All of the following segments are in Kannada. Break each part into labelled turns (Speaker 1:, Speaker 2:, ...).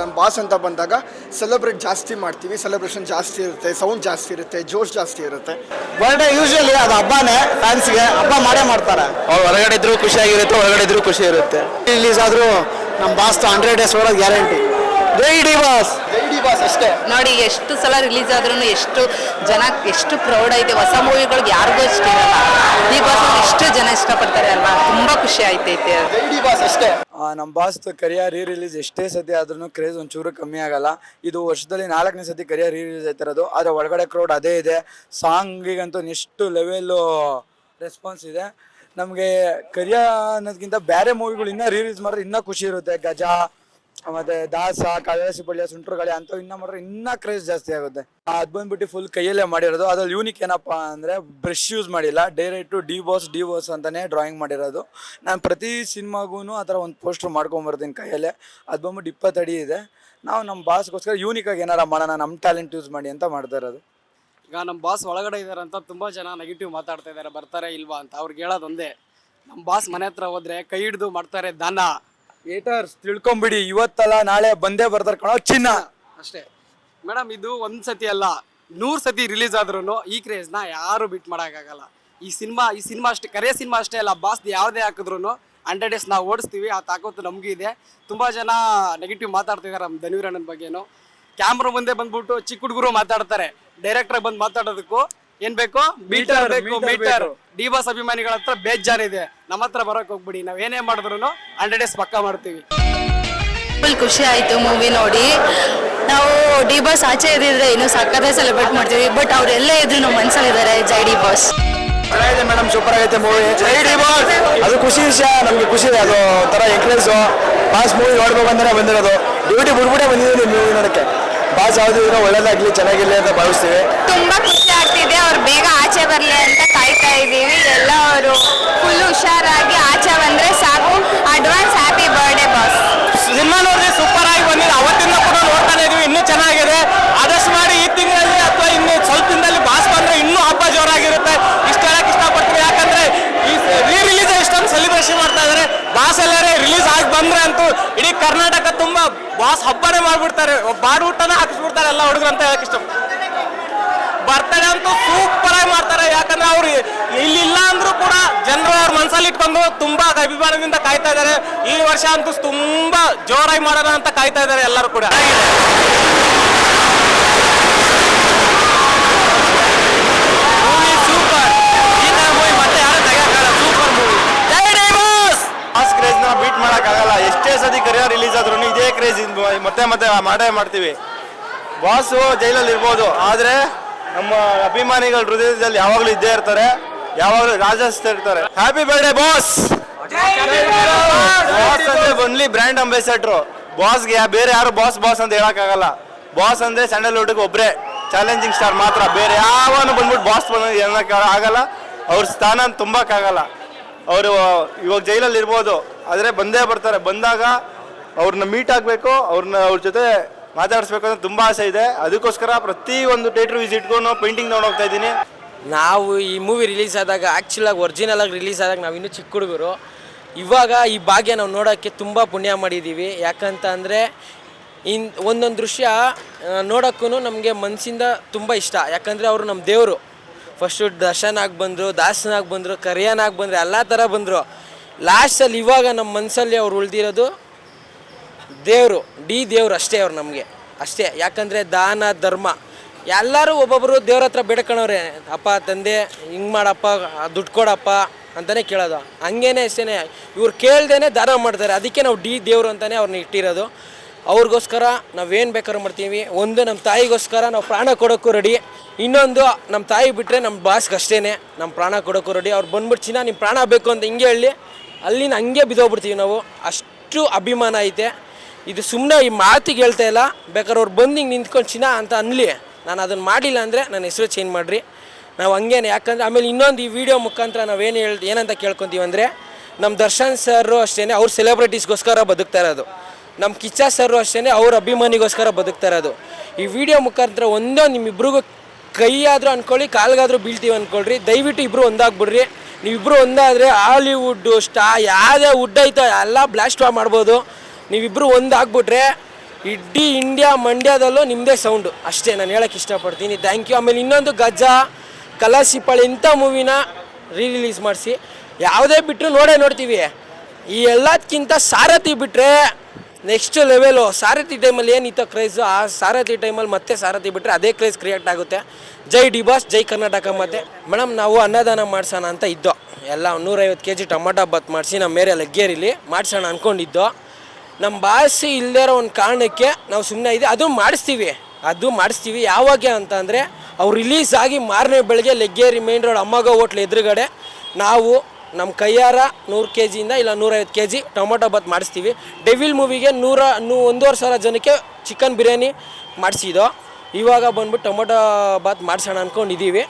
Speaker 1: ನಮ್ಮ ಬಾಸ್ ಅಂತ ಬಂದಾಗ ಸೆಲೆಬ್ರೇಟ್ ಜಾಸ್ತಿ ಮಾಡ್ತೀವಿ ಸೆಲೆಬ್ರೇಷನ್ ಜಾಸ್ತಿ ಇರುತ್ತೆ ಸೌಂಡ್ ಜಾಸ್ತಿ ಇರುತ್ತೆ ಜೋಶ್ ಜಾಸ್ತಿ ಇರುತ್ತೆ.
Speaker 2: ಬರ್ಡೇ ಯೂಶಲಿ ಅದು ಹಬ್ಬನೇ ಫ್ಯಾನ್ಸ್ಗೆ ಹಬ್ಬ ಮಾಡೇ ಮಾಡ್ತಾರೆ.
Speaker 3: ಅವ್ರು ಹೊರಗಡೆ ಇದ್ರು ಖುಷಿಯಾಗಿರುತ್ತೆ ಒಳಗಡೆ ಇದ್ರು ಖುಷಿ ಇರುತ್ತೆ.
Speaker 2: ರಿಲೀಸ್ ಆದರೂ ನಮ್ಮ ಬಾಸ್ ಹಂಡ್ರೆಡ್ ಡೇಸ್ ಓಡೋದು ಗ್ಯಾರಂಟಿ ಜೈ ಡಿ ಬಾಸ್.
Speaker 1: ಜೈ ಡಿ ಬಾಸ್ ಅಷ್ಟೇ.
Speaker 4: ನೋಡಿ ಎಷ್ಟು ಸಲ ರಿಲೀಸ್ ಆದ್ರೂ ಎಷ್ಟು ಜನ ಎಷ್ಟು ಪ್ರೌಡ್ ಐತೆ. ಹೊಸ ಮೂವಿಗಳಿಗೆ ಯಾರಿಗೂ ಇಷ್ಟ ಇರಲ್ಲ. ಈ ಬಾಸ್ ಎಷ್ಟು ಜನ ಇಷ್ಟಪಡ್ತಾರೆ ಅಲ್ವಾ? ತುಂಬಾ ಖುಷಿ ಆಯ್ತೈತೆ.
Speaker 1: ಜೈ ಡಿ ಬಾಸ್ ಅಷ್ಟೇ.
Speaker 5: ನಮ್ಮ ಬಾಸ್ ಕರಿಯ ರೀ ರಿಲೀಸ್ ಎಷ್ಟೇ ಸತಿ ಆದ್ರೂ ಕ್ರೇಜ್ ಒಂಚೂರು ಕಮ್ಮಿ ಆಗಲ್ಲ. ಇದು ವರ್ಷದಲ್ಲಿ ನಾಲ್ಕನೇ ಸತಿ ಕರಿಯ ರೀ ರಿಲೀಸ್ ಆಯ್ತಿರೋದು ಆದರೆ ಒಳಗಡೆ ಕ್ರೌಡ್ ಅದೇ ಇದೆ. ಸಾಂಗಿಗಂತೂ ಎಷ್ಟು ಲೆವೆಲ್ಲು ರೆಸ್ಪಾನ್ಸ್ ಇದೆ. ನಮಗೆ ಕರಿಯ ಅನ್ನೋದಕ್ಕಿಂತ ಬೇರೆ ಮೂವಿಗಳು ಇನ್ನೂ ರಿಲೀಸ್ ಮಾಡಿದ್ರೆ ಇನ್ನೂ ಖುಷಿ ಇರುತ್ತೆ. ಗಜ ಮತ್ತೆ ದಾಸ ಕಾಳಿದಾಸಿ ಪಳ್ಯ ಸುಂಟ್ರುಗಳಿ ಅಂತ ಇನ್ನ ಮಾಡಿದ್ರೆ ಇನ್ನ ಕ್ರೇಜ್ ಜಾಸ್ತಿ ಆಗುತ್ತೆ. ಅದ್ ಬಂದ್ಬಿಟ್ಟು ಫುಲ್ ಕೈಯಲ್ಲೇ ಮಾಡಿರೋದು. ಅದ್ರಲ್ಲಿ ಯೂನಿಕ್ ಏನಪ್ಪಾ ಅಂದ್ರೆ ಬ್ರಷ್ ಯೂಸ್ ಮಾಡಿಲ್ಲ. Direct D boss D boss ಅಂತಾನೆ ಡ್ರಾಯಿಂಗ್ ಮಾಡಿರೋದು. ನಾನು ಪ್ರತಿ ಸಿನಿಮಾಗೂ ಆ ಥರ ಒಂದು ಪೋಸ್ಟರ್ ಮಾಡ್ಕೊಂಬರ್ತೀನಿ ಕೈಯಲ್ಲೇ. ಅದು ಬಂದ್ಬಿಟ್ಟು ಇಪ್ಪತ್ತಡಿ ಇದೆ. ನಾವು ನಮ್ಮ ಬಾಸ್ಗೋಸ್ಕರ ಯೂನಿಕ್ ಆಗಿ ಏನಾರ ಮಾಡೋಣ ನಮ್ಮ ಟ್ಯಾಲೆಂಟ್ ಯೂಸ್ ಮಾಡಿ ಅಂತ ಮಾಡ್ತಾ ಇರೋದು.
Speaker 6: ಈಗ ನಮ್ಮ ಬಾಸ್ ಒಳಗಡೆ ಇದ್ದಾರೆ ಅಂತ ತುಂಬ ಜನ ನೆಗೆಟಿವ್ ಮಾತಾಡ್ತಾ ಇದ್ದಾರೆ ಬರ್ತಾರೆ ಇಲ್ವಾ ಅಂತ. ಅವ್ರಿಗೆ ಹೇಳೋದೊಂದೇ. ನಮ್ಮ ಬಾಸ್ ಮನೆ ಹತ್ರ ಹೋದ್ರೆ ಕೈ ಹಿಡಿದು ಮಾಡ್ತಾರೆ ದಾನ
Speaker 5: ಏಟರ್ಸ್ ತಿಳ್ಕೊಂಬಿಡಿ, ಇವತ್ತಲ್ಲ ನಾಳೆ ಬಂದೇ ಬರ್ತಾರ ಕಣೋ ಚಿನ್ನ.
Speaker 6: ಅಷ್ಟೇ. ಮೇಡಮ್, ಇದು ಒಂದ್ ಸತಿ ಅಲ್ಲ, ನೂರ್ ಸತಿ ರಿಲೀಸ್ ಆದ್ರೂ ಈ ಕ್ರೇಜ್ನ ಯಾರು ಬಿಟ್ ಮಾಡೋಕ್ಕಾಗಲ್ಲ ಈ ಸಿನಿಮಾ ಈ ಸಿನಿಮಾ ಅಷ್ಟೇ, ಕರೆ ಸಿನಿಮಾ ಅಷ್ಟೇ ಅಲ್ಲ, ಬಾಸ್ ಯಾವುದೇ ಹಾಕಿದ್ರು ಹಂಡ್ರೆಡ್ ಡೇಸ್ ನಾವು ಓಡಿಸ್ತೀವಿ, ಆ ತಾಕತ್ತು ನಮಗೂ ಇದೆ. ತುಂಬ ಜನ ನೆಗೆಟಿವ್ ಮಾತಾಡ್ತಿದ್ದಾರೆ ನಮ್ಮ ಧನ್ವೀರಣ್ಣನ ಬಗ್ಗೆನೂ. ಕ್ಯಾಮ್ರಾ ಮುಂದೆ ಬಂದ್ಬಿಟ್ಟು ಚಿಕ್ಕ ಹುಡುಗರು ಮಾತಾಡ್ತಾರೆ ಡೈರೆಕ್ಟರ್ ಬಂದು ಮಾತಾಡೋದಕ್ಕೂ. ಏನ್ ಬೇಕು? ಮೀಟರ್ ಬೇಕು ಮೀಟರ್ ಡಿ ಬಾಸ್ ಅಭಿಮಾನಿಗಳ ಹತ್ರ ಬೇಜಾರಿದೆ ನಮ್ಮ ಹತ್ರ ಬರೋಕ್ ಹೋಗ್ಬಿಡಿ. ನಾವ್ ಏನೇ ಮಾಡಿದ್ರು ಹಂಡ್ರೆಡ್ ಡೇಸ್ ಪಕ್ಕಾ ಮಾಡ್ತೀವಿ.
Speaker 4: ಫುಲ್ ಖುಷಿ ಆಯ್ತು ಮೂವಿ ನೋಡಿ. ನಾವು ಡಿ ಬಾಸ್ ಆಚೆ ಇದ್ದಿದ್ರೆ ಇನ್ನು ಸಕ್ಕತ್ತೆ ಸೆಲೆಬ್ರೇಟ್ ಮಾಡ್ತೀವಿ. ಬಟ್ ಅವ್ರೆಲ್ಲೇ ಇದ್ರು ನಮ್ಮ ಮನ್ಸಲ್ಲಿದ್ದಾರೆ. ಜೈ ಡಿ ಬಾಸ್
Speaker 5: ಚೆನ್ನಾಗಿದೆ ಮೇಡಮ್ ಸೂಪರ್ ಆಗೈತೆ ಮೂವಿ ಅದು ಖುಷಿ ವಿಷಯ ನಮ್ಗೆ ಖುಷಿ ಇದೆ. ಅದು ಒಂಥರ ಎಂಕರೇಜ್ ಬಾಸ್ ಮೂವಿ ನೋಡ್ಬೇಕು ಅಂತಾನೆ ಬಂದಿರೋದು. ಡ್ಯೂಟಿ ಬಿಡ್ಬಿಟ್ಟೆ ಬಂದಿದ್ದೀನಿ ಮೂವಿ ನೋಡಕ್ಕೆ. ಬಾಸ್ ಯಾವ್ದು ಇದ್ರೆ ಒಳ್ಳೇದಾಗ್ಲಿ ಚೆನ್ನಾಗಿರ್ಲಿ ಅಂತ ಭಾವಿಸ್ತೀವಿ.
Speaker 7: ತುಂಬಾ ಖುಷಿ ಆಗ್ತಿದೆ ಅವ್ರು ಬೇಗ ಆಚೆ ಬರಲಿ ಅಂತ ಕಾಯ್ತಾ ಇದ್ದೀವಿ ಎಲ್ಲ ಅವರು ಫುಲ್ ಹುಷಾರಾಗಿ ಆಚೆ ಬಂದ್ರೆ ಸಾಕು advance happy birthday boss
Speaker 3: cinema ನೋಡಿದ್ರೆ ಸೂಪರ್ ಆಗಿ ಬಂದಿದೆ ಅವತ್ತಿಂದ ಕೂಡ ನೋಡ್ತಾನೆ ಇದೀವಿ ಇನ್ನೂ ಚೆನ್ನಾಗಿದೆ ಆದಷ್ಟು ಮಾಡಿ ಈ ತಿಂಗಳಲ್ಲಿ ಅಥವಾ ಇನ್ನು ಸ್ವಲ್ಪ ದಿನದಲ್ಲಿ ಬಾಸ್ ಬಂದ್ರೆ ಇನ್ನೂ ಹಬ್ಬ ಜೋರಾಗಿರುತ್ತೆ ಇಷ್ಟ ಹೇಳಕ್ ಇಷ್ಟಪಡ್ತೀನಿ ಯಾಕಂದ್ರೆ ಈ ರೀ ರಿಲೀಸ್ ಇಷ್ಟೊಂದು ಸೆಲೆಬ್ರೇಷನ್ ಮಾಡ್ತಾ ಇದಾರೆ ಬಾಸ್ ಎಲ್ಲರೇ ರಿಲೀಸ್ ಆಗಿ ಬಂದ್ರೆ ಅಂತೂ ಇಡೀ ಕರ್ನಾಟಕ ತುಂಬಾ ಬಾಸ್ ಹಬ್ಬನೇ ಮಾಡ್ಬಿಡ್ತಾರೆ. ಬಾಡ್ಬಿಟ್ಟನ ಹಾಕಿಸ್ಬಿಡ್ತಾರೆ ಎಲ್ಲ ಹುಡುಗರು ಅಂತ ಹೇಳಕ್ ಇಷ್ಟ ಬರ್ತಡೆ ಅಂತೂ ಸೂಪರ್ ಆಗಿ ಮಾಡ್ತಾರೆ. ಯಾಕಂದ್ರೆ ಅವ್ರು ಇಲ್ಲಿಲ್ಲ ಅಂದ್ರೂ ಕೂಡ ಜನರು ಅವ್ರ ಮನಸ್ಸಲ್ಲಿ ಇಟ್ಕೊಂಡು ತುಂಬಾ ಅಭಿಮಾನದಿಂದ ಕಾಯ್ತಾ ಇದ್ದಾರೆ ಈ ವರ್ಷ ಅಂತೂ ತುಂಬಾ ಜೋರಾಗಿ ಮಾಡೋಣ ಅಂತ ಕಾಯ್ತಾ ಇದ್ದಾರೆ ಎಲ್ಲರೂ ಕೂಡ ಮೂವಿ ಸೂಪರ್ ಈ ತರ ಮೂವಿ ಮತ್ತೆ ಯಾರು ತೆಗಿಯಕ್ಕಾಗಲ್ಲ ಸೂಪರ್ ಮೂವಿ
Speaker 2: ಕ್ರೇಜ್ನ ಬೀಟ್ ಮಾಡೋಕ್ಕಾಗಲ್ಲ. ಎಷ್ಟೇ ಸತಿ ಕರಿಯರ್ ರಿಲೀಸ್ ಆದ್ರೂ ಇದೇ ಕ್ರೇಜ್ ಮತ್ತೆ ಮತ್ತೆ ಮಾಡೇ ಮಾಡ್ತೀವಿ. ಬಾಸು ಜೈಲಲ್ಲಿ ಇರ್ಬೋದು. ಆದರೆ ನಮ್ಮ ಅಭಿಮಾನಿಗಳ ಹೃದಯದಲ್ಲಿ ಯಾವಾಗಲೂ ಇದ್ದೇ ಇರ್ತಾರೆ. ಯಾವಾಗಲೂ ರಾಜಿಸ್ತಾ ಇರ್ತಾರೆ ಹ್ಯಾಪಿ ಬರ್ಡೇ ಬಾಸ್ ಬಾಸ್ ಅಂದ್ರೆ ಬನ್ಲಿ ಬ್ರ್ಯಾಂಡ್ ಅಂಬಾಸಿಡರ್ ಬಾಸ್ಗೆ ಬೇರೆ ಯಾರು ಬಾಸ್ ಬಾಸ್ ಅಂತ ಹೇಳೋಕ್ಕಾಗಲ್ಲ. ಬಾಸ್ ಅಂದ್ರೆ ಸ್ಯಾಂಡಲ್ವುಡ್ಗೆ ಒಬ್ಬರೇ ಚಾಲೆಂಜಿಂಗ್ ಸ್ಟಾರ್ ಮಾತ್ರ. ಬೇರೆ ಯಾವನು ಬಂದ್ಬಿಟ್ಟು ಬಾಸ್ ಬಂದ ಆಗಲ್ಲ. ಅವ್ರ ಸ್ಥಾನ ತುಂಬಕ್ಕಾಗಲ್ಲ. ಅವರು ಇವಾಗ ಜೈಲಲ್ಲಿ ಇರ್ಬೋದು. ಆದರೆ ಬಂದೇ ಬರ್ತಾರೆ. ಬಂದಾಗ ಅವ್ರನ್ನ ಮೀಟ್ ಆಗಬೇಕು, ಅವ್ರನ್ನ ಅವ್ರ ಜೊತೆ ಮಾತಾಡಿಸ್ಬೇಕು ಅಂತ ತುಂಬ ಆಸೆ ಇದೆ. ಅದಕ್ಕೋಸ್ಕರ ಪ್ರತಿ ಒಂದು ಥಿಯೇಟ್ರ್ ವಿಸಿಟ್ಗೂ ಪೇಂಟಿಂಗ್ ನೋಡಿ ಹೋಗ್ತಾ ಇದ್ದೀನಿ.
Speaker 8: ನಾವು ಈ ಮೂವಿ ರಿಲೀಸ್ ಆದಾಗ ಆ್ಯಕ್ಚುಲಾಗಿ ಒರಿಜಿನಲ್ ಆಗಿ ರಿಲೀಸ್ ಆದಾಗ ನಾವು ಇನ್ನೂ ಚಿಕ್ಕ ಹುಡುಗರು. ಇವಾಗ ಈ ಭಾಗ್ಯ ನಾವು ನೋಡೋಕ್ಕೆ ತುಂಬ ಪುಣ್ಯ ಮಾಡಿದ್ದೀವಿ. ಯಾಕಂತ ಅಂದರೆ ಇನ್ ಒಂದೊಂದು ದೃಶ್ಯ ನೋಡೋಕ್ಕೂ ನಮಗೆ ಮನಸ್ಸಿಂದ ತುಂಬ ಇಷ್ಟ. ಯಾಕಂದರೆ ಅವರು ನಮ್ಮ ದೇವರು. ಫಸ್ಟು ದರ್ಶನಾಗಿ ಬಂದರು, ದಾಸನಾಗಿ ಬಂದರು, ಕರಿಯನಾಗಿ ಬಂದರು, ಎಲ್ಲ ಥರ ಬಂದರು. ಲಾಸ್ಟಲ್ಲಿ ಇವಾಗ ನಮ್ಮ ಮನಸ್ಸಲ್ಲಿ ಅವ್ರು ಉಳಿದಿರೋದು ದೇವರು, ಡಿ ದೇವ್ರು ಅಷ್ಟೇ ಅವ್ರು ನಮಗೆ. ಅಷ್ಟೇ. ಯಾಕಂದರೆ ದಾನ, ಧರ್ಮ. ಎಲ್ಲರೂ ಒಬ್ಬೊಬ್ಬರು ದೇವ್ರ ಹತ್ರ ಬೇಡ್ಕೊಳವ್ರೆ ಅಪ್ಪ, ತಂದೆ, ಹಿಂಗೆ ಮಾಡಪ್ಪ, ದುಡ್ಡು ಕೊಡಪ್ಪ ಅಂತಲೇ ಕೇಳೋದು. ಹಂಗೇನೆ ಅಷ್ಟೇ ಇವ್ರು ಕೇಳ್ದೇ ದಾನ ಮಾಡ್ತಾರೆ. ಅದಕ್ಕೆ ನಾವು ಡಿ ದೇವರು ಅಂತಲೇ ಅವ್ರನ್ನ ಇಟ್ಟಿರೋದು. ಅವ್ರಿಗೋಸ್ಕರ ನಾವೇನು ಬೇಕಾದ್ರೂ ಮಾಡ್ತೀವಿ. ಒಂದು ನಮ್ಮ ತಾಯಿಗೋಸ್ಕರ ನಾವು ಪ್ರಾಣ ಕೊಡೋಕ್ಕೂ ರೆಡಿ ಇನ್ನೊಂದು ನಮ್ಮ ತಾಯಿ ಬಿಟ್ಟರೆ ನಮ್ಮ ಬಾಸ್ಗೆ ಅಷ್ಟೇ ನಮ್ಮ ಪ್ರಾಣ ಕೊಡೋಕ್ಕೂ ರೆಡಿ ಅವ್ರು ಬಂದ್ಬಿಟ್ಟು, ಚಿನ್ನ ನಿಮ್ಮ ಪ್ರಾಣ ಬೇಕು ಅಂತ ಹಿಂಗೆ ಹೇಳಿ ಅಲ್ಲಿನ ಹಂಗೆ ಬಿದ್ದೋಗ್ಬಿಡ್ತೀವಿ ನಾವು. ಅಷ್ಟು ಅಭಿಮಾನ ಐತೆ. ಇದು ಸುಮ್ಮನೆ ಈ ಮಾತಿಗೆ ಹೇಳ್ತಾ ಇಲ್ಲ. ಬೇಕಾದ್ರೆ ಅವ್ರು ಬಂದು ಹಿಂಗೆ ನಿಂತ್ಕೊಂಡು ಚಿನ್ನ ಅಂತ ಅನ್ಲಿ. ನಾನು ಅದನ್ನು ಮಾಡಿಲ್ಲ ಅಂದರೆ ನನ್ನ ಹೆಸರು ಚೇಂಜ್ ಮಾಡಿರಿ. ನಾವು ಹಂಗೇನೆ. ಯಾಕಂದರೆ ಆಮೇಲೆ ಇನ್ನೊಂದು ಈ ವಿಡಿಯೋ ಮುಖಾಂತರ ನಾವೇನು ಹೇಳ್ ಏನಂತ ಕೇಳ್ಕೊತೀವಿ ಅಂದರೆ ನಮ್ಮ ದರ್ಶನ್ ಸರ್ ಅಷ್ಟೇ ಅವ್ರ ಸೆಲೆಬ್ರಿಟೀಸ್ಗೋಸ್ಕರ ಬದುಕ್ತಾ ಇರೋದು. ನಮ್ಮ ಕಿಚ್ಚ ಸರ್ ಅಷ್ಟೇ ಅವ್ರ ಅಭಿಮಾನಿಗೋಸ್ಕರ ಬದುಕ್ತಾ ಇರೋದು. ಈ ವಿಡಿಯೋ ಮುಖಾಂತರ ಒಂದೋ ನಿಮ್ಮಿಬ್ರಿಗೂ ಕೈಯಾದರೂ ಅಂದ್ಕೊಳ್ಳಿ ಕಾಲ್ಗಾದ್ರೂ ಬೀಳ್ತೀವಿ ಅಂದ್ಕೊಳ್ರಿ ದಯವಿಟ್ಟು ಇಬ್ಬರು ಒಂದಾಗ್ಬಿಡ್ರಿ. ನೀವಿಬ್ಬರು ಒಂದಾದರೆ ಹಾಲಿವುಡ್ಡು ಸ್ಟಾ ಯಾವುದೇ ವುಡ್ ಐತೋ ಎಲ್ಲ ಬ್ಲಾಸ್ಟ್ ಮಾಡ್ಬೋದು. ನೀವಿಬ್ಬರು ಒಂದಾಗ್ಬಿಟ್ರೆ ಇಡೀ ಇಂಡಿಯಾ ಮಂಡ್ಯದಲ್ಲೂ ನಿಮ್ಮದೇ ಸೌಂಡು ಅಷ್ಟೇ, ನಾನು ಹೇಳಕ್ಕೆ ಇಷ್ಟಪಡ್ತೀನಿ. ಥ್ಯಾಂಕ್ ಯು ಆಮೇಲೆ ಇನ್ನೊಂದು ಗಜ ಕಲಾಸಿಪಾಳಿ ಇಂಥ ಮೂವಿನ ರೀ ರಿಲೀಸ್ ಮಾಡಿಸಿ. ಯಾವುದೇ ಬಿಟ್ಟರು ನೋಡೇ ನೋಡ್ತೀವಿ. ಈ ಎಲ್ಲದಕ್ಕಿಂತ ಸಾರಥಿ ಬಿಟ್ಟರೆ ನೆಕ್ಸ್ಟ್ ಲೆವೆಲು ಸಾರಥಿ ಟೈಮಲ್ಲಿ ಏನಿತ್ತು ಕ್ರೇಜು ಆ ಸಾರಥಿ ಟೈಮಲ್ಲಿ ಮತ್ತೆ ಸಾರಥಿ ಬಿಟ್ಟರೆ ಅದೇ ಕ್ರೇಜ್ ಕ್ರಿಯೇಟ್ ಆಗುತ್ತೆ. ಜೈ ಡಿ ಬಾಸ್ ಜೈ ಕರ್ನಾಟಕ ಮತ್ತೆ. ಮೇಡಮ್, ನಾವು ಅನ್ನದಾನ ಮಾಡ್ಸೋಣ ಅಂತ ಇದ್ದೋ. ಎಲ್ಲ ನೂರೈವತ್ತು ಕೆ ಜಿ ಟೊಮೊಟೊ ಬತ್ ಮಾಡಿಸಿ ನಮ್ಮ ಮೇರೆ ಲಗ್ಗೇರಿಲಿ ಮಾಡ್ಸೋಣ ಅಂದ್ಕೊಂಡಿದ್ದೋ ನಮ್ಮ ಭಾಷೆ ಇಲ್ಲದೇ ಒಂದು ಕಾರಣಕ್ಕೆ ನಾವು ಸುಮ್ಮನೆ ಇದೆ ಅದು ಮಾಡಿಸ್ತೀವಿ. ಅದು ಮಾಡಿಸ್ತೀವಿ. ಯಾವಾಗ ಅಂತ ಅಂದರೆ, ಅವ್ರು ರಿಲೀಸ್ ಆಗಿ ಮಾರನೇ ಬೆಳಗ್ಗೆ ಲೆಗ್ಗೇರಿ ಮೇನ್ ರೋಡ್ ಅಮ್ಮಗ ಹೋಟ್ಲ್ ಎದುರುಗಡೆ ನಾವು ನಮ್ಮ ಕೈಯಾರ ನೂರು ಕೆ ಜಿಯಿಂದ ಇಲ್ಲ ನೂರೈವತ್ತು ಕೆ ಜಿ ಟೊಮೊಟೊ ಬಾತ್ ಮಾಡಿಸ್ತೀವಿ. ಡೆವಿಲ್ ಮೂವಿಗೆ ನೂರ, ನೂ, ಒಂದೂವರೆ ಸಾವಿರ ಜನಕ್ಕೆ ಚಿಕನ್ ಬಿರಿಯಾನಿ ಮಾಡಿಸಿದೋ. ಇವಾಗ ಬಂದ್ಬಿಟ್ಟು ಟೊಮೊಟೊ ಬಾತ್ ಮಾಡಿಸೋಣ ಅಂದ್ಕೊಂಡಿದ್ದೀವಿ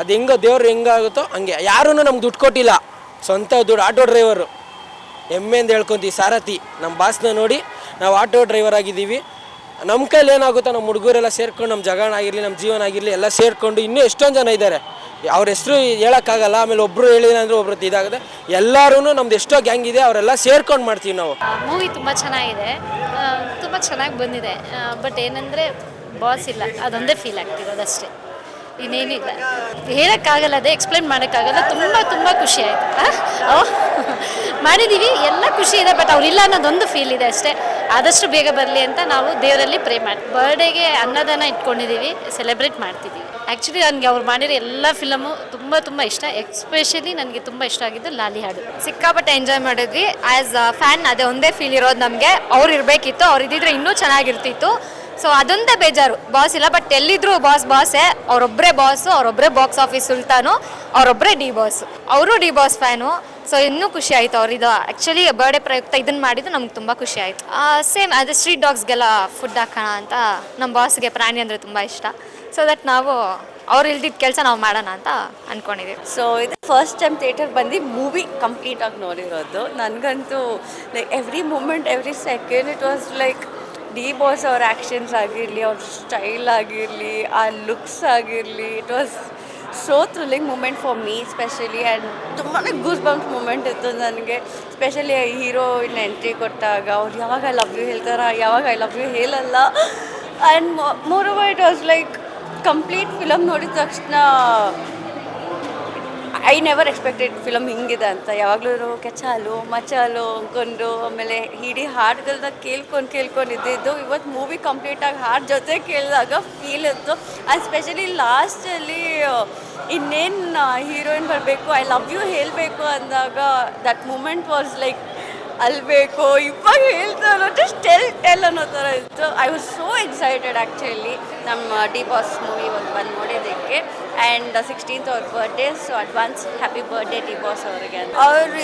Speaker 8: ಅದು ಹೆಂಗೋ ದೇವ್ರು ಹೆಂಗಾಗುತ್ತೋ ಹಂಗೆ. ಯಾರೂ ನಮ್ಗೆ ದುಡ್ಡು ಕೊಟ್ಟಿಲ್ಲ. ಸ್ವಂತ ದುಡ್ಡು ಆಟೋ ಡ್ರೈವರು. ಹೆಮ್ಮೆಯಿಂದ ಹೇಳ್ಕೊಂತೀವಿ, ಸಾರಥಿ ನಮ್ಮ ಬಾಸ್ನ ನೋಡಿ ನಾವು ಆಟೋ ಡ್ರೈವರ್ ಆಗಿದ್ದೀವಿ. ನಮ್ಮ ಕೈಲಿ ಏನಾಗುತ್ತೋ ನಮ್ಮ ಹುಡುಗರೆಲ್ಲ ಸೇರ್ಕೊಂಡು ನಮ್ಮ ಜಗಣ ಆಗಿರಲಿ ನಮ್ಮ ಜೀವನ ಆಗಿರಲಿ ಎಲ್ಲ ಸೇರಿಕೊಂಡು ಇನ್ನೂ ಎಷ್ಟೊಂದು ಜನ ಇದ್ದಾರೆ ಅವ್ರ ಹೆಸರು ಹೇಳೋಕ್ಕಾಗಲ್ಲ, ಆಮೇಲೆ ಒಬ್ಬರು ಹೇಳಿದ್ರೆ ಒಬ್ರು ಇದಾಗುತ್ತೆ. ಎಲ್ಲರೂ ನಮ್ದು ಎಷ್ಟೋ ಗ್ಯಾಂಗ್ ಇದೆ, ಅವರೆಲ್ಲ ಸೇರ್ಕೊಂಡು ಮಾಡ್ತೀವಿ ನಾವು.
Speaker 9: ಮೂವಿ ತುಂಬ ಚೆನ್ನಾಗಿದೆ. ತುಂಬ ಚೆನ್ನಾಗಿ ಬಂದಿದೆ. ಬಟ್ ಏನಂದರೆ ಬಾಸ್ ಇಲ್ಲ. ಅದೊಂದೇ ಫೀಲ್ ಆಗ್ತಿರೋದಷ್ಟೇ ಇನ್ನೇನಿಲ್ಲ. ಹೇಳೋಕ್ಕಾಗಲ್ಲ, ಅದೇ ಎಕ್ಸ್ಪ್ಲೇನ್ ಮಾಡೋಕ್ಕಾಗಲ್ಲ. ತುಂಬ ತುಂಬ ಖುಷಿ ಆಯಿತು. ಮಾಡಿದ್ದೀವಿ ಎಲ್ಲ ಖುಷಿ ಇದೆ ಬಟ್ ಅವ್ರಿಲ್ಲ ಅನ್ನೋದೊಂದು ಫೀಲ್ ಇದೆ ಅಷ್ಟೇ. ಆದಷ್ಟು ಬೇಗ ಬರಲಿ ಅಂತ ನಾವು ದೇವರಲ್ಲಿ ಪ್ರೇ ಮಾಡಿ ಬರ್ಡೇಗೆ ಅನ್ನದಾನ ಇಟ್ಕೊಂಡಿದ್ದೀವಿ ಸೆಲೆಬ್ರೇಟ್ ಮಾಡ್ತಿದ್ದೀವಿ ಆ್ಯಕ್ಚುಲಿ ನನಗೆ ಅವ್ರು ಮಾಡಿರೋ ಎಲ್ಲ ಫಿಲಮು ತುಂಬ ತುಂಬ ಇಷ್ಟ ಎಕ್ಸ್ಪೆಷಲಿ ನನಗೆ ತುಂಬ ಇಷ್ಟ ಆಗಿದ್ದು ಲಾಲಿ ಹಾಡು.
Speaker 7: ಸಿಕ್ಕಾಪಟ್ಟೆ ಎಂಜಾಯ್ ಮಾಡಿದ್ವಿ. ಆ್ಯಸ್ ಫ್ಯಾನ್ ಅದೇ ಒಂದೇ ಫೀಲ್ ಇರೋದು ನಮಗೆ. ಅವ್ರು ಇರಬೇಕಿತ್ತು ಅವ್ರು ಇದ್ದಿದ್ರೆ ಇನ್ನೂ ಚೆನ್ನಾಗಿರ್ತಿತ್ತು. ಸೊ ಅದೊಂದೇ ಬೇಜಾರು. ಬಾಸ್ ಇಲ್ಲ ಬಟ್ ಎಲ್ಲಿದ್ರು ಬಾಸ್ ಬಾಸೇ ಅವರೊಬ್ಬರೇ ಬಾಸು ಅವರೊಬ್ಬರೇ ಬಾಕ್ಸ್ ಆಫೀಸ್ ಸುಲ್ತಾನು ಅವರೊಬ್ಬರೇ ಡಿ ಬಾಸ್ ಅವರು ಡಿ ಬಾಸ್ ಫ್ಯಾನು ಸೊ ಇನ್ನೂ ಖುಷಿ ಆಯಿತು ಅವ್ರಿದು. ಆ್ಯಕ್ಚುಲಿ ಬರ್ಡೇ ಪ್ರಯುಕ್ತ ಇದನ್ನು ಮಾಡಿದ್ದು ನಮ್ಗೆ ತುಂಬ ಖುಷಿ ಆಯಿತು. ಸೇಮ್ ಅದೇ ಸ್ಟ್ರೀಟ್ ಡಾಗ್ಸ್ಗೆಲ್ಲ ಫುಡ್ ಹಾಕೋಣ ಅಂತ ನಮ್ಮ ಬಾಸ್ಗೆ ಪ್ರಾಣಿ ಅಂದರೆ ತುಂಬ ಇಷ್ಟ. ಸೊ ದಟ್ ನಾವು, ಅವ್ರು ಇಲ್ದಿದ್ದ ಕೆಲಸ ನಾವು ಮಾಡೋಣ ಅಂತ ಅಂದ್ಕೊಂಡಿದ್ದೀವಿ
Speaker 10: ಸೊ ಇದು ಫಸ್ಟ್ ಟೈಮ್ ಥಿಯೇಟರ್ ಬಂದು ಮೂವಿ ಕಂಪ್ಲೀಟಾಗಿ ನೋಡಿರೋದು. ನನಗಂತೂ like every moment every second it was like D boss ಅವ್ರ ಆ್ಯಕ್ಷನ್ಸ್ ಆಗಿರಲಿ, ಅವ್ರ ಸ್ಟೈಲ್ ಆಗಿರಲಿ, ಆ ಲುಕ್ಸ್ ಆಗಿರಲಿ it was so thrilling moment for me specially and ತುಂಬಾ ಗೂಸ್ ಬಂಪ್ಸ್ ಮೂಮೆಂಟ್ ಇತ್ತು ನನಗೆ. ಸ್ಪೆಷಲಿ ಹೀರೋಯಿನ್ ಎಂಟ್ರಿ ಕೊಟ್ಟಾಗ, ಅವ್ರು ಯಾವಾಗ ಐ ಲವ್ ಯು ಹೇಳ್ತಾರ, ಯಾವಾಗ ಐ ಲವ್ ಯು ಹೇಳಲ್ಲ. And moreover it was like complete film ನೋಡಿದ ತಕ್ಷಣ ಐ ನೆವರ್ ಎಕ್ಸ್ಪೆಕ್ಟೆಡ್ ಫಿಲಮ್ ಹಿಂಗಿದೆ ಅಂತ. ಯಾವಾಗಲೂ ಕೆಚಾಲು, ಮಚಾಲು ಅಂದ್ಕೊಂಡು ಆಮೇಲೆ ಇಡೀ ಹಾಡುಗಳನ್ನ ಕೇಳ್ಕೊಂಡು ಕೇಳ್ಕೊಂಡು ಇದ್ದಿದ್ದು. ಇವತ್ತು ಮೂವಿ ಕಂಪ್ಲೀಟಾಗಿ ಹಾಡು ಜೊತೆ ಕೇಳಿದಾಗ ಫೀಲ್ ಇತ್ತು. ಆ್ಯಂಡ್ ಸ್ಪೆಷಲಿ ಲಾಸ್ಟಲ್ಲಿ ಇನ್ನೇನು ಹೀರೋಯಿನ್ ಬರಬೇಕು ಐ ಲವ್ ಯು ಹೇಳಬೇಕು ಅಂದಾಗ ದಟ್ ಮೂಮೆಂಟ್ ವಾಸ್ ಲೈಕ್ ಅಲ್ಬೇಕು ಇವಾಗ ಹೇಳ್ತಾರೆ ಜಸ್ಟ್ ಟೆಲ್ ಟೆಲ್ ಅನ್ನೋ ಥರ ಇತ್ತು. I was so excited actually ನಮ್ಮ ಡಿ ಬಾಸ್ ಮೂವಿ ಒಂದು ಬಂದು ನೋಡಿದ್ದಕ್ಕೆ. ಆ್ಯಂಡ್ ಸಿಕ್ಸ್ಟೀನ್ತ್ ಅವ್ರ birthday so advance happy birthday D boss ಅವರಿಗೆ ಅವ್ರು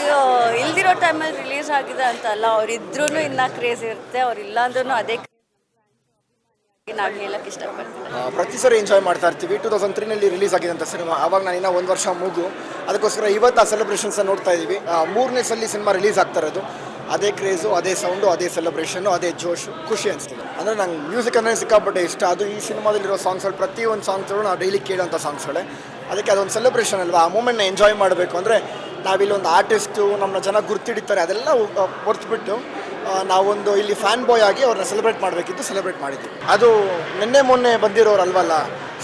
Speaker 10: ಇಲ್ದಿರೋ ಟೈಮಲ್ಲಿ ರಿಲೀಸ್ ಆಗಿದೆ ಅಂತಲ್ಲ ಅವ್ರು ಇದ್ರೂ ಇನ್ನೂ ಕ್ರೇಜ್ ಇರುತ್ತೆ. ಅವ್ರು ಇಲ್ಲಾಂದ್ರೂ ಅದೇ ನಾನು ಇಷ್ಟಪಡ್ತೀನಿ.
Speaker 1: ಪ್ರತಿ ಸರಿ ಎಂಜಾಯ್ ಮಾಡ್ತಾ ಇರ್ತೀವಿ. ಟೂ ತೌಸಂಡ್ ತ್ರೀನಲ್ಲಿ ರಿಲೀಸ್ ಆಗಿದಂಥ ಸಿನಿಮಾ. ಆವಾಗ ನಾನು ಇನ್ನೂ ಒಂದು ವರ್ಷ ಮುಗು ಅದಕ್ಕೋಸ್ಕರ ಇವತ್ತು ಆ ಸೆಲೆಬ್ರೇಷನ್ಸ್ ನೋಡ್ತಾ ಇದ್ದೀವಿ ಮೂರನೇ ಸಲ ಸಿನಿಮಾ ರಿಲೀಸ್ ಆಗ್ತಾ ಇರೋದು. ಅದೇ ಕ್ರೇಜು, ಅದೇ ಸೌಂಡು ಅದೇ ಸೆಲೆಬ್ರೇಷನ್ನು ಅದೇ ಜೋಶು, ಖುಷಿ ಅನಿಸ್ತದೆ ಅಂದರೆ ನಂಗೆ ಮ್ಯೂಸಿಕ್ ಅಂದರೆ ಸಿಕ್ಕಾಪಟ್ಟೆ ಇಷ್ಟ. ಅದು ಈ ಸಿನಿಮಾದಲ್ಲಿರೋ ಸಾಂಗ್ಸ್ಗಳು ಪ್ರತಿಯೊಂದು ಸಾಂಗ್ಸ್ಗಳು ನಾವು ಡೈಲಿ ಕೇಳೋಂಥ ಸಾಂಗ್ಸ್ಗಳೇ ಅದಕ್ಕೆ ಅದೊಂದು ಸೆಲೆಬ್ರೇಷನ್ ಅಲ್ವಾ? ಆ ಮೂಮೆಂಟ್ನ ಎಂಜಾಯ್ ಮಾಡಬೇಕು. ಅಂದರೆ ನಾವಿಲ್ಲಿ ಒಂದು ಆರ್ಟಿಸ್ಟು ನಮ್ಮನ್ನ ಜನ ಗುರ್ತಿಡಿತಾರೆ, ಅದೆಲ್ಲ ಹೊರ್ತ್ಬಿಟ್ಟು ನಾವೊಂದು ಇಲ್ಲಿ ಫ್ಯಾನ್ ಬಾಯ್ ಆಗಿ ಅವ್ರನ್ನ ಸೆಲೆಬ್ರೇಟ್ ಮಾಡಬೇಕಿತ್ತು ಸೆಲೆಬ್ರೇಟ್ ಮಾಡಿದ್ವಿ. ಅದು ನಿನ್ನೆ ಮೊನ್ನೆ ಬಂದಿರೋರು ಅಲ್ವಲ್ಲ?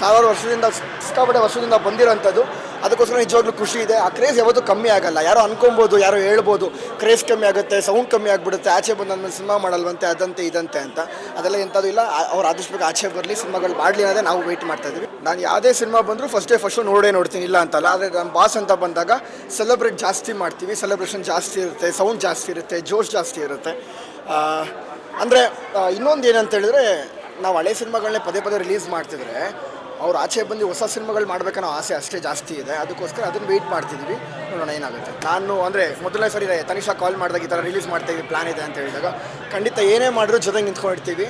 Speaker 1: ಸಾವಿರಾರು ವರ್ಷದಿಂದ, ಸಿಕ್ಕಾಪಟ್ಟೆ ವರ್ಷದಿಂದ ಬಂದಿರೋಂಥದ್ದು. ಅದಕ್ಕೋಸ್ಕರ ನಿಜವಾಗ್ಲೂ ಖುಷಿ ಇದೆ. ಆ ಕ್ರೇಜ್ ಯಾವತ್ತೂ ಕಮ್ಮಿ ಆಗಲ್ಲ. ಯಾರೋ ಅನ್ಕೊಬೋದು, ಯಾರೋ ಹೇಳ್ಬೋದು ಕ್ರೇಜ್ ಕಮ್ಮಿ ಆಗುತ್ತೆ ಸೌಂಡ್ ಕಮ್ಮಿ ಆಗಿಬಿಡುತ್ತೆ, ಆಚೆ ಬಂದಾದ್ಮೇಲೆ ಸಿನಿಮಾ ಮಾಡಲ್ವಂತೆ, ಅದಂತೆ, ಇದಂತೆ ಅಂತ. ಅದೆಲ್ಲ ಎಂಥದ್ದು ಇಲ್ಲ. ಅವ್ರು ಆದಷ್ಟು ಆಚೆ ಬರಲಿ, ಸಿನಿಮಾಗಳು ಮಾಡಲಿ ಅನ್ನೋದೇ ನಾವು ವೆಯ್ಟ್ ಮಾಡ್ತಾ ಇದ್ದೀವಿ. ನಾನು ಯಾವುದೇ ಸಿನಿಮಾ ಬಂದರೂ ಫಸ್ಟ್ ಡೇ ಫಸ್ಟು ನೋಡೇ ನೋಡ್ತೀನಿ, ಇಲ್ಲ ಅಂತಲ್ಲ. ಆದರೆ ನಮ್ಮ ಬಾಸ್ ಅಂತ ಬಂದಾಗ ಸೆಲೆಬ್ರೇಟ್ ಜಾಸ್ತಿ ಮಾಡ್ತೀವಿ. ಸೆಲೆಬ್ರೇಷನ್ ಜಾಸ್ತಿ ಇರುತ್ತೆ ಸೌಂಡ್ ಜಾಸ್ತಿ ಇರುತ್ತೆ, ಜೋಶ್ ಜಾಸ್ತಿ ಇರುತ್ತೆ. ಅಂದರೆ ಇನ್ನೊಂದು ಏನಂತ ಹೇಳಿದ್ರೆ, ನಾವು ಹಳೆ ಸಿನಿಮಾಗಳನ್ನೇ ಪದೇ ಪದೇ ರಿಲೀಸ್ ಮಾಡ್ತಿದ್ರೆ ಅವ್ರು ಆಚೆ ಬಂದು ಹೊಸ ಸಿನಿಮಾಗಳು ಮಾಡ್ಬೇಕನ್ನೋ ಆಸೆ ಅಷ್ಟೇ ಜಾಸ್ತಿ ಇದೆ. ಅದಕ್ಕೋಸ್ಕರ ಅದನ್ನು ವೆಯ್ಟ್ ಮಾಡ್ತಿದ್ವಿ. ನೋಡೋಣ ಏನಾಗುತ್ತೆ. ನಾನು ಅಂದರೆ ಮೊದಲನೇ ಸರಿ ತನಿಷಾ ಕಾಲ್ ಮಾಡಿದಾಗ ಈ ಥರ ರಿಲೀಸ್ ಮಾಡ್ತಾ ಇದ್ವಿ ಪ್ಲಾನ್ ಇದೆ ಅಂತ ಹೇಳಿದಾಗ ಖಂಡಿತ ಏನೇ ಮಾಡಿದ್ರು ಜೊತೆಗೆ ನಿಂತ್ಕೊಂಡಿರ್ತೀವಿ.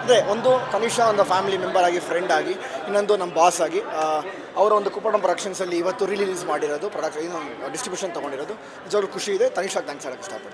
Speaker 1: ಅಂದರೆ ಒಂದು ತನಿಷಾ ಒಂದು ಫ್ಯಾಮಿಲಿ ಮೆಂಬರ್ ಆಗಿ ಫ್ರೆಂಡ್ ಆಗಿ, ಇನ್ನೊಂದು ನಮ್ಮ ಬಾಸ್ ಆಗಿ ಅವರ ಒಂದು ಕುಪ್ಪಣ ಪ್ರೊಡಕ್ಷನ್ಸಲ್ಲಿ ಇವತ್ತು ರಿಲೀಸ್ ಮಾಡಿರೋದು ಪ್ರೊಡಕ್ಷನ್ ಡಿಸ್ಟ್ರಿಬ್ಯೂಷನ್ ತೊಗೊಂಡಿರೋದು. ನಿಜವಾಗ್ಲೂ ಖುಷಿ ಇದೆ. ತನಿಷಾಗೆ ಥ್ಯಾಂಕ್ಸ್ ಹೇಳಕ್ಕೆ ಇಷ್ಟಪಡ್ತೀನಿ.